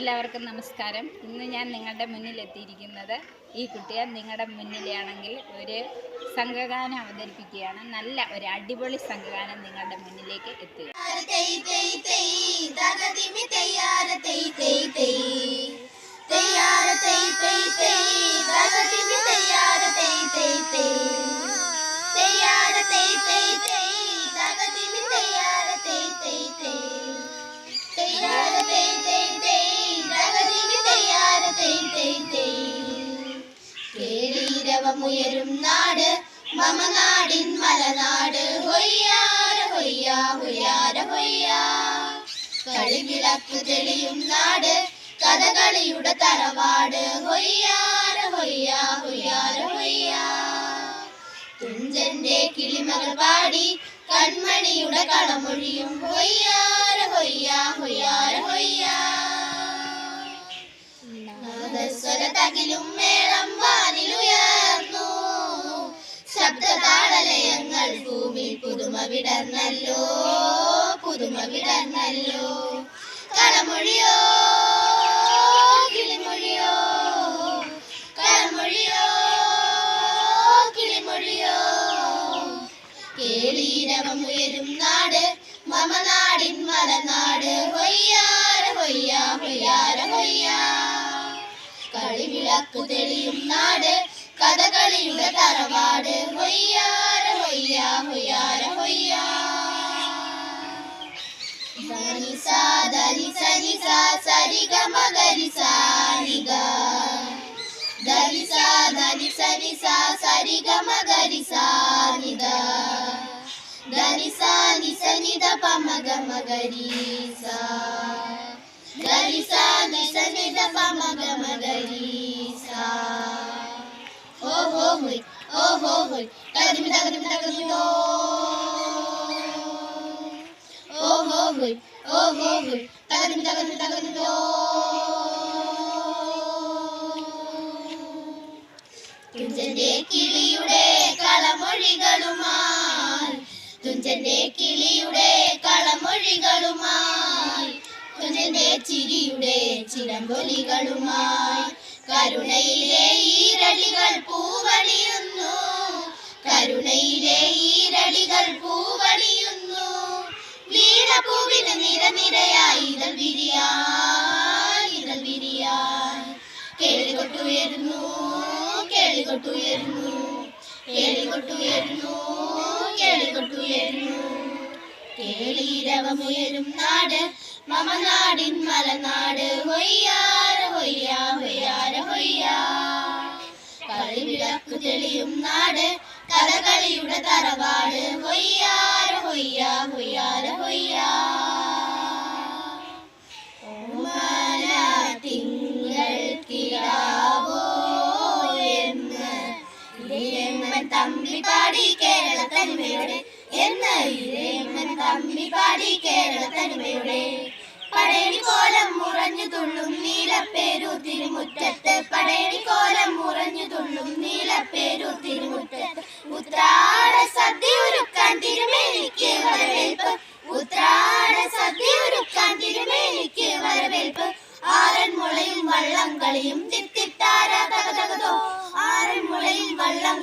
എല്ലാവർക്കും നമസ്കാരം ഇന്ന് ഞാൻ നിങ്ങളുടെ മുന്നിലെത്തിയിരിക്കുന്നത് ഈ കുട്ടിയെ നിങ്ങളുടെ മുന്നിലാണെങ്കിൽ ഒരു സംഘഗാനം അവതരിപ്പിക്കുകയാണ് നല്ല ഒരു അടിപൊളി സംഘഗാനം നിങ്ങളുടെ മുന്നിലേക്ക് എത്തുക കേളീരവമുയരും നാട് മമ നാടിൻ മലനാട്. ഹൊയ്യാര ഹൊയ്യാ ഹൊയ്യാര ഹൊയ്യാ. കളിവിളക്ക് തെളിയും നാട് കഥകളിയുടെ തറവാട്. ഹൊയ്യാര ഹൊയ്യാ ഹൊയ്യാര ഹൊയ്യാ. തുഞ്ചന്റെ കിളിമകൾ പാടി കൺമണിയുടെ കളമൊഴിയും. ഹൊയ്യാര ഹൊയ്യാ ഹൊയ്യാര ഹൊയ്യാ. സ്വര തകിലും മേളം ശബ്ദതാളലയങ്ങൾ ഭൂമി പുതുമ വിടർന്നല്ലോ പുതുമ വിടർന്നല്ലോ. കളമൊഴിയോ ഹൊയ്യാര ഹൊയ്യാ ഹൊയ്യാര ഹൊയ്യാ. കളിവിളക്ക് തെളിയും നാട് കഥകളിയുടെ dani sa ni sa sa ri ga ma ga ri sa ni da dani sa ni sa ni da oh, ma ga ma ga ri sa dani sa ni sa ni da pa ma ga ma ga ri sa ho ho hui ho ho hui. Ga di mi da ga di mi da ga di do Oh, oh, hui oh, oh, hui. Ga di mi da ga di mi da ga di do തുഞ്ചന്റെ കിളിയുടെ കളമൊഴികളുമായി. തുഞ്ചന്റെ കിളിയുടെ കളമൊഴികളുമായി. തുഞ്ചന്റെ ചിരിയുടെ ചിലമ്പൊലികളുമായി കരുണയിലെ ഈരടികൾ പൂവണിയുന്നു. കരുണയിലെ ഈരടികൾ പൂവണിയുന്നു. വീണപൂവിന് നിരനിരയായി ഇതൾ വിരിയായി ഇതൾ വിരിയായി. കേളികൊട്ടുയരുന്നു കേളികൊട്ടുയരുന്നു നാട് മമ മലനാട് ഹൊയ്യാര ഹൊയ്യാ ഹൊയ്യാര ഹൊയ്യാ. കളിവിളക്ക് തെളിയും നാട് കഥകളിയുടെ തറവാട് ഹൊയ്യാര ഹൊയ്യാ ഹൊയ്യാര ഹൊയ്യാ. തമ്പി പാടി കേരള തനിമയുടെ എന്ന് ഇരയമ്മൻ തമ്പി പാടി കേരള തനിമയുടെ പടയണി കോലം മുറഞ്ഞു തുള്ളും നീലപ്പേരു തിരുമുറ്റത്ത്. പടയണി കോലം മുറഞ്ഞു തുള്ളും നീലപ്പേരു തിരുമുറ്റത്ത്. ഉത്രാട സദ്യ ഒരുക്കാൻ തിരുമേനിക്ക് വരവേൽപ്പ്. ഉത്രാട സദ്യ ഒരുക്കാൻ തിരുമേനിക്ക് വരവേൽപ്പ്. ആരൻ മുളയും വള്ളം കളിയും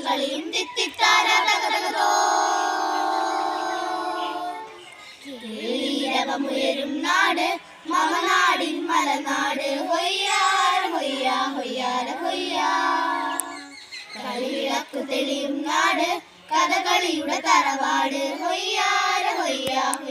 കളിയും തിത്തിത്താര നാട് മമനാടിൻ മലനാട് ഹൊയ്യാർ ഹൊയ്യാ ഹൊയ്യാര ഹൊയ്യാ. കളിവിളക്കു തെളിയും നാട് കഥകളിയുടെ തറവാട് ഹൊയ്യാര ഹൊയ്യ ഹൊയ്യാ